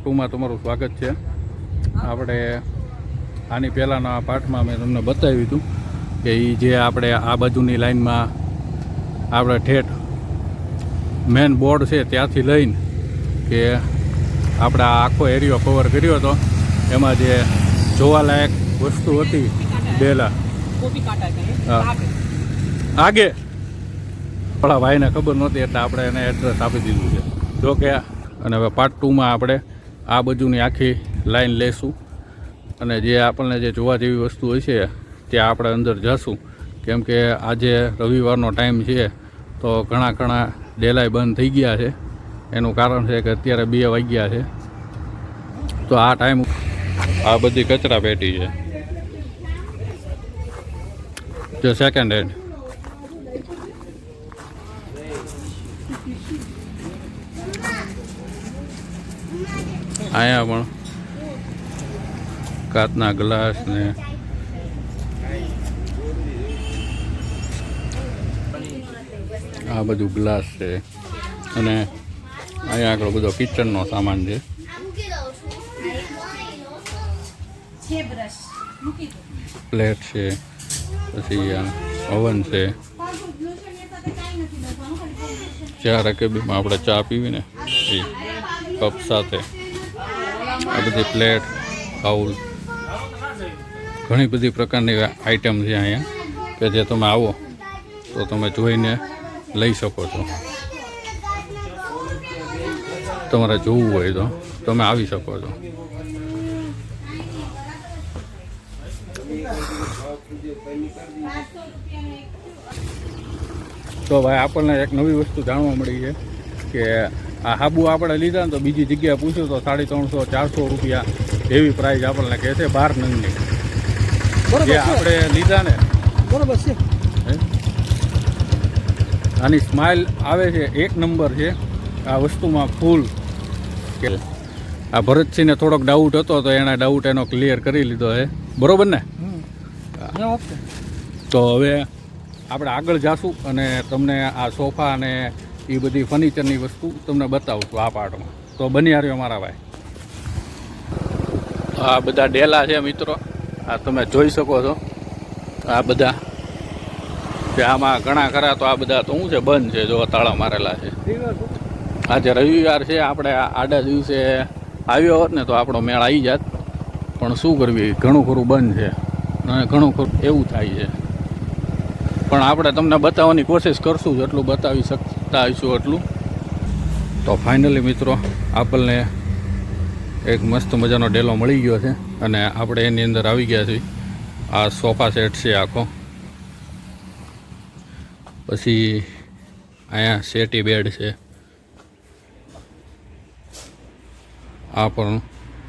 ટુમાં તમારું સ્વાગત છે આપણે આની પહેલાંના પાઠમાં મેં તમને બતાવ્યું હતું કે એ જે આપણે આ બાજુની લાઈનમાં આપણે ઠેઠ મેન બોર્ડ છે ત્યાંથી લઈને કે આપણે આખો એરિયો કવર કર્યો હતો એમાં જે જોવાલાયક વસ્તુ હતી હા. આગે. આપણા ભાઈને ખબર નહોતી એટલે આપણે એને એડ્રેસ આપી દીધું છે જો કે, અને હવે પાર્ટ ટુમાં આપણે આ બાજુની આખી લાઈન લેશું. અને જે આપણને જે જોવા જેવી વસ્તુ હશે ત્યાં આપણે અંદર જશું. કેમ કે આજે રવિવારનો ટાઈમ છે, તો ઘણા ઘણા ડેલાય બંધ થઈ ગયા છે. એનું કારણ છે કે અત્યારે બે વાગ્યા છે. તો આ ટાઈમ આ બધી કચરા પેટી છે. જો સેકન્ડ હેન્ડ અહીંયા પણ. કાચના ગ્લાસ ને. આ બધું ગ્લાસ છે. અને અહીંયા આગળ બધો કિચનનો સામાન છે. પ્લેટ છે, પછી ઓવન છે. ચા રકેબીમાં આપણે ચા પીવી ને? એ કપ સાથે આ બધી પ્લેટ, બાઉલ, ઘણી બધી પ્રકારની આઈટમ છે અહીંયા. કે જે તમે આવો, તો તમે જોઈને લઈ શકો છો. તમારે જોવું હોય તો તમે આવી શકો છો. તો ભાઈ આપણને એક નવી વસ્તુ જાણવા મળી છે. કે આ હાબુ આપણે લીધા ને તો બીજી જગ્યાએ પૂછ્યું તો સાડી ત્રણસો ચારસો રૂપિયા એવી પ્રાઇસ આપણને કહે છે બાર નંગની. જે આપણે લીધા ને બરોબર છે. આની સ્માઇલ આવે છે એક નંબર છે આ વસ્તુમાં ફૂલ. કે આ ભરતસિંહને થોડોક ડાઉટ હતો તો એણે ડાઉટ એનો ક્લિયર કરી લીધો છે બરોબર ને? તો હવે આપણે આગળ જાશું અને તમને આ સોફા અને એ બધી ફર્નિચરની વસ્તુ તમને બતાવું છું આ પાર્ટમાં તો બની આવ્યો મારા ભાઈ. આ બધા ડેલા છે મિત્રો. આ તમે જોઈ શકો છો. આ બધા. કે આમાં ઘણા ખરા તો આ બધા તો શું છે? બંધ છે. જો તાળા મારેલા છે. આજે રવિવાર છે. આપણે આડા દિવસે આવ્યો હોત ને તો આપણો મેળ આવી જાત. પણ શું કરવી? ઘણું ખરું બંધ છે. અને ઘણું ખરું એવું થાય છે. પણ આપણે તમને બતાવવાની કોશિશ કરશું જેટલું બતાવી શકતા આવીશું એટલું તો ફાઇનલી મિત્રો, આપણને એક મસ્ત મજાનો ડેલો મળી ગયો છે અને આપણે એની અંદર આવી ગયા છીએ. આ સોફા સેટ છે આખો. પછી અહીંયા સેટી બેડ છે. આ પણ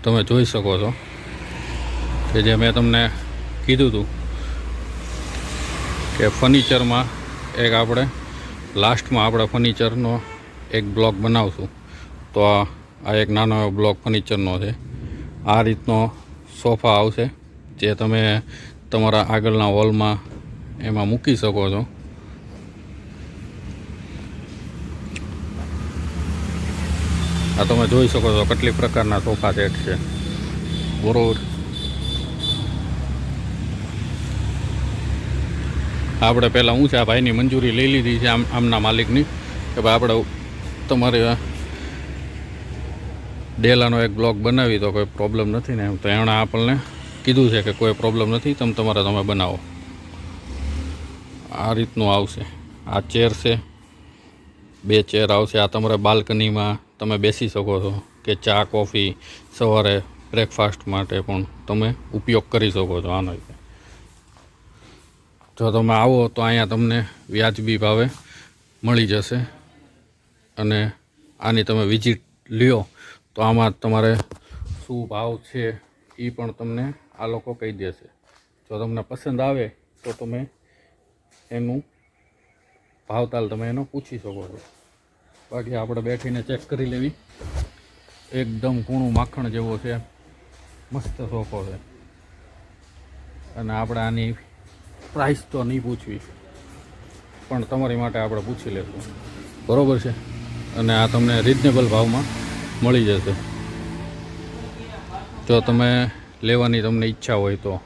તમે જોઈ શકો છો કે જે મેં તમને કીધું હતું કે ફર્નિચરમાં એક આપણે લાસ્ટમાં આપણે ફર્નિચરનો એક બ્લોક બનાવશું. તો આ એક નાનો એવો બ્લોક ફર્નિચરનો છે. આ રીતનો સોફા આવશે, જે તમે તમારા આગળના હોલમાં એમાં મૂકી શકો છો. આ તમે જોઈ શકો છો કેટલી પ્રકારના સોફા સેટ છે. બરોબર. આપણે પહેલાં હું છે, આ ભાઈની મંજૂરી લઈ લીધી છે આમ આમના માલિકની કે ભાઈ આપણે તમારે ડેલાનો એક બ્લોક બનાવી, તો કોઈ પ્રોબ્લેમ નથી ને એમ. તો એણે આપણને કીધું છે કે કોઈ પ્રોબ્લેમ નથી, તમે તમારે તમે બનાવો. આ રીતનું આવશે. આ ચેર છે, બે ચેર આવશે. આ તમારે બાલ્કનીમાં તમે બેસી શકો છો કે ચા, કોફી, સવારે બ્રેકફાસ્ટ માટે પણ તમે ઉપયોગ કરી શકો છો આનો. જો તમે આવો તો અહીંયા તમને વ્યાજબી ભાવે મળી જશે. અને આની તમે વિઝિટ લ્યો તો આમાં તમારે શું ભાવ છે એ પણ તમને આ લોકો કહી દેશે. જો તમને પસંદ આવે તો તમે એનું ભાવતાલ તમે એનો પૂછી શકો છો. બાકી આપણે બેઠીને ચેક કરી લેવી. એકદમ કૂણું માખણ જેવો છે. મસ્ત સોફો છે. અને આપણે આની પ્રાઇસ તો નહીં પૂછવી. પણ તમારી માટે આપણે પૂછી લેશું. બરાબર છે? અને આ તમને રિઝનેબલ ભાવમાં મળી જશે. જો તમે લેવાની તમને ઈચ્છા હોય તો.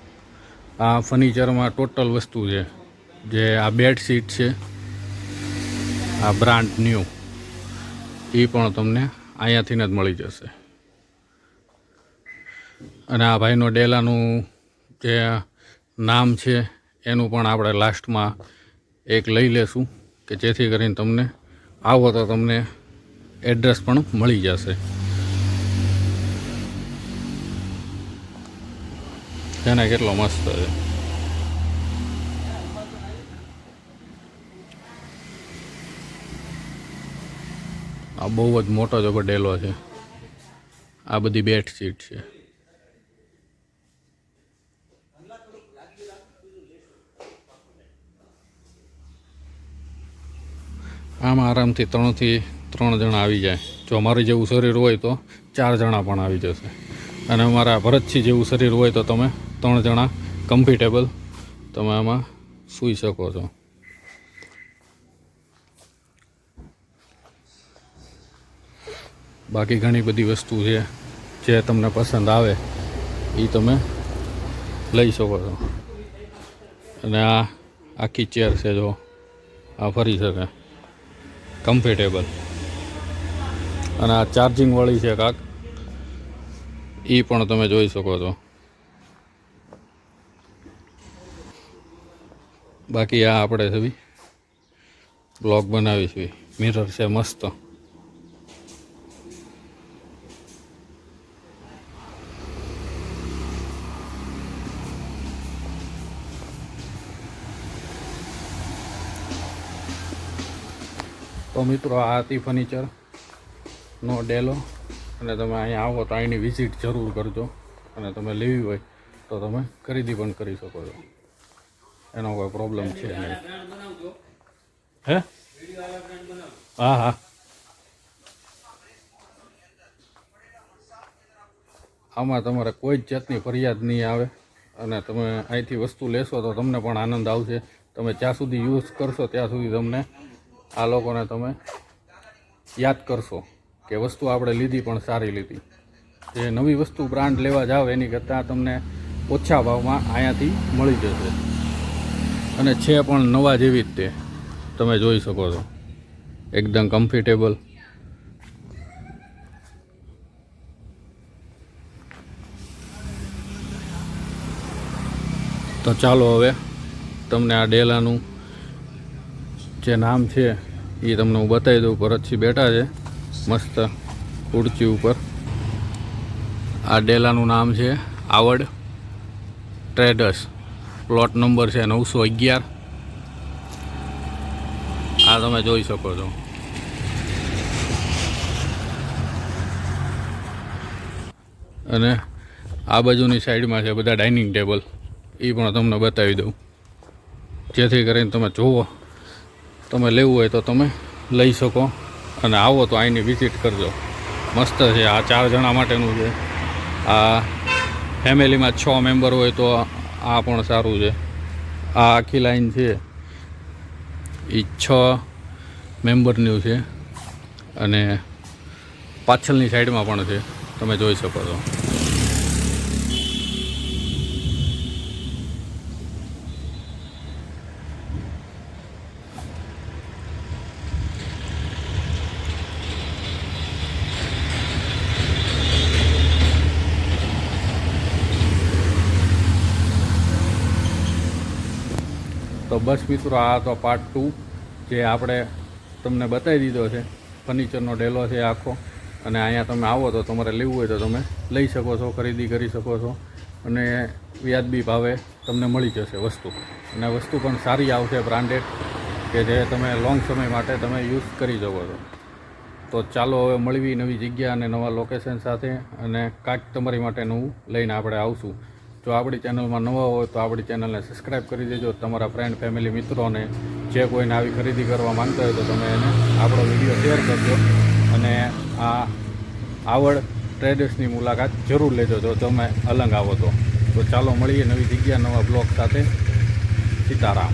આ ફર્નિચરમાં ટોટલ વસ્તુ છે. જે આ બેડશીટ છે, આ બ્રાન્ડ ન્યૂ એ પણ તમને અહીંયાથી જ મળી જશે. અને આ ભાઈનો ડેલાનું જે નામ છે એનું પણ આપણે લાસ્ટમાં એક લઈ લેશું કે જેથી કરીને તમને આવો તો તમને એડ્રેસ પણ મળી જશે. એને કેટલો મસ્ત છે. આ બહુ જ મોટો જ ડેલો છે. આ બધી બેડશીટ છે. આમાં આરામથી ત્રણથી ત્રણ જણા આવી જાય. જો અમારું જેવું શરીર હોય તો ચાર જણા પણ આવી જશે. અને અમારા ભરતસિંહ જેવું શરીર હોય તો તમે ત્રણ જણા કમ્ફર્ટેબલ તમે આમાં સૂઈ શકો છો. બાકી ઘણી બધી વસ્તુ છે, જે તમને પસંદ આવે, એ તમે લઈ શકો છો. અને આ આખી ચેર છે જો, આ ફરી શકે. કમ્ફર્ટેબલ અને આ ચાર્જિંગવાળી છે કાક. એ પણ તમે જોઈ શકો છો. બાકી આ આપણે છે બ્લોગ બનાવીશું. મિરર છે મસ્ત. તો મિત્રો, આ હતી ફર્નિચર નો ડેલો. અને તમે અહીંયા આવો તો અહીંની વિઝિટ જરૂર કરજો. અને તમે લેવી હોય તો તમે ખરીદી પણ કરી શકો છો. એનો કોઈ પ્રોબ્લેમ છે નહીં. હે? હા હા. આમાં તમારે કોઈ જ જાતની ફરિયાદ નહીં આવે. અને તમે અહીંથી વસ્તુ લેશો તો તમને પણ આનંદ આવશે. તમે જ્યાં સુધી યુઝ કરશો ત્યાં સુધી તમને આ લોકોને તમે યાદ કરશો કે વસ્તુ આપણે લીધી પણ સારી લીધી. જે નવી વસ્તુ બ્રાન્ડ લેવા જાઓ એની કરતાં તમને ઓછા ભાવમાં અહીંયાથી મળી જશે. અને છે પણ નવા જેવી જ તે. તમે જોઈ શકો છો. એકદમ કમ્ફર્ટેબલ તો ચાલો હવે તમને આ ડેલાનું જે નામ છે એ તમને હું બતાવી દઉં. ભરતસિંહ બેઠા છે, મસ્ત ખુરચી ઉપર. આ ડેલાનું નામ છે આવડ ટ્રેડર્સ. પ્લોટ નંબર છે નવસો અગિયાર. આ તમે જોઈ શકો છો. અને આ બાજુની સાઈડમાં છે બધા ડાઇનિંગ ટેબલ. એ પણ તમને બતાવી દઉં. જેથી કરીને તમે જુઓ તમે લેવું હોય તો તમે લઈ શકો અને આવો તો અહીંની વિઝિટ કરજો. મસ્ત છે, આ ચાર જણા માટેનું છે. આ ફેમિલીમાં છ મેમ્બર હોય તો આ પણ સારું છે. આ આખી લાઈન છે. એ છ મેમ્બરનું છે અને પાછળની સાઈડમાં પણ છે. તમે જોઈ શકો છો. તો બસ મિત્રો, આ તો પાર્ટ ટુ જે આપણે તમને બતાવી દીધો છે. ફર્નિચરનો ડેલો છે આખો. અને અહીંયા તમે આવો તો તમારે લેવું હોય તો તમે લઈ શકો છો, ખરીદી કરી શકો છો. અને વ્યાજબી ભાવે તમને મળી જશે વસ્તુ. અને વસ્તુ પણ સારી આવશે બ્રાન્ડેડ કે જે તમે લોંગ સમય માટે તમે યુઝ કરી શકો છો. તો ચાલો હવે મળવી નવી જગ્યા અને નવા લોકેશન સાથે અને કાંઈક તમારી માટે નવું લઈને આપણે આવશું. જો આપણી ચેનલમાં નવા હોય તો આપણી ચેનલને સબસ્ક્રાઈબ કરી દેજો. તમારા ફ્રેન્ડ ફેમિલી મિત્રોને જે કોઈને આવી ખરીદી કરવા માગતા હોય તો તમે એને આપણો વીડિયો શેર કરજો. અને આ આવડ ટ્રેડર્સની મુલાકાત જરૂર લેજો જો તમે અલંગ આવો તો. ચાલો મળીએ નવી જગ્યા, નવા બ્લોગ સાથે. સીતારામ.